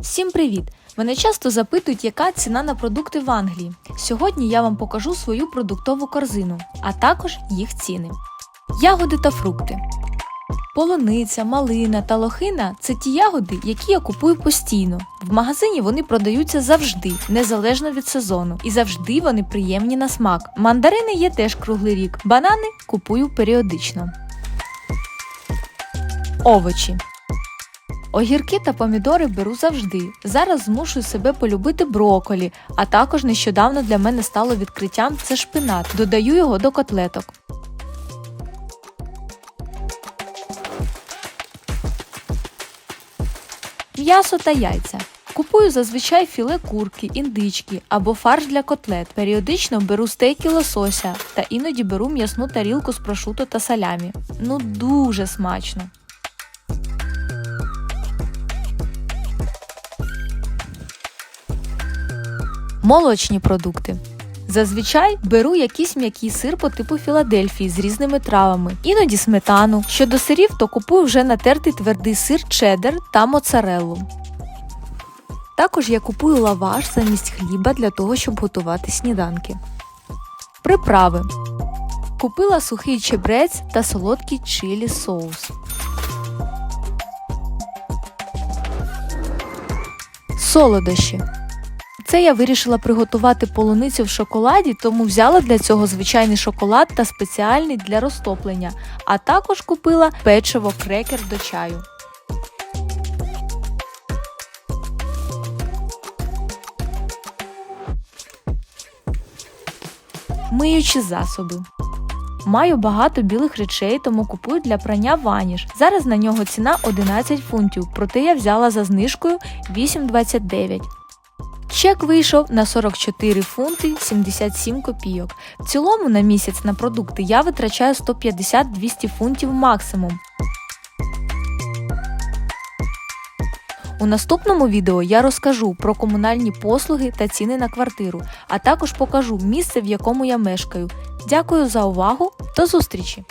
Всім привіт! Мене часто запитують, яка ціна на продукти в Англії. Сьогодні я вам покажу свою продуктову корзину, а також їх ціни. Ягоди та фрукти. Полуниця, малина та лохина це ті ягоди, які я купую постійно. В магазині вони продаються завжди, незалежно від сезону, і завжди вони приємні на смак. Мандарини є теж круглий рік. Банани купую періодично. Овочі. Огірки та помідори беру завжди. Зараз змушую себе полюбити броколі, а також нещодавно для мене стало відкриттям це шпинат. Додаю його до котлеток. М'ясо та яйця. Купую зазвичай філе курки, індички або фарш для котлет. Періодично беру стейки лосося та іноді беру м'ясну тарілку з прошуто та салямі. Ну дуже смачно. Молочні продукти. Зазвичай беру якийсь м'який сир по типу Філадельфії з різними травами, іноді сметану. Щодо сирів, то купую вже натертий твердий сир чеддер та моцареллу. Також я купую лаваш замість хліба для того, щоб готувати сніданки. Приправи. Купила сухий чебрець та солодкий чилі соус. Солодощі. Це я вирішила приготувати полуницю в шоколаді, тому взяла для цього звичайний шоколад та спеціальний для розтоплення, а також купила печиво крекер до чаю. Миючі засоби. Маю багато білих речей, тому купую для прання ваніш. Зараз на нього ціна 11 фунтів, проте я взяла за знижкою 8,29. Чек вийшов на 44 фунти 77 копійок. В цілому на місяць на продукти я витрачаю 150-200 фунтів максимум. У наступному відео я розкажу про комунальні послуги та ціни на квартиру, а також покажу місце, в якому я мешкаю. Дякую за увагу, до зустрічі!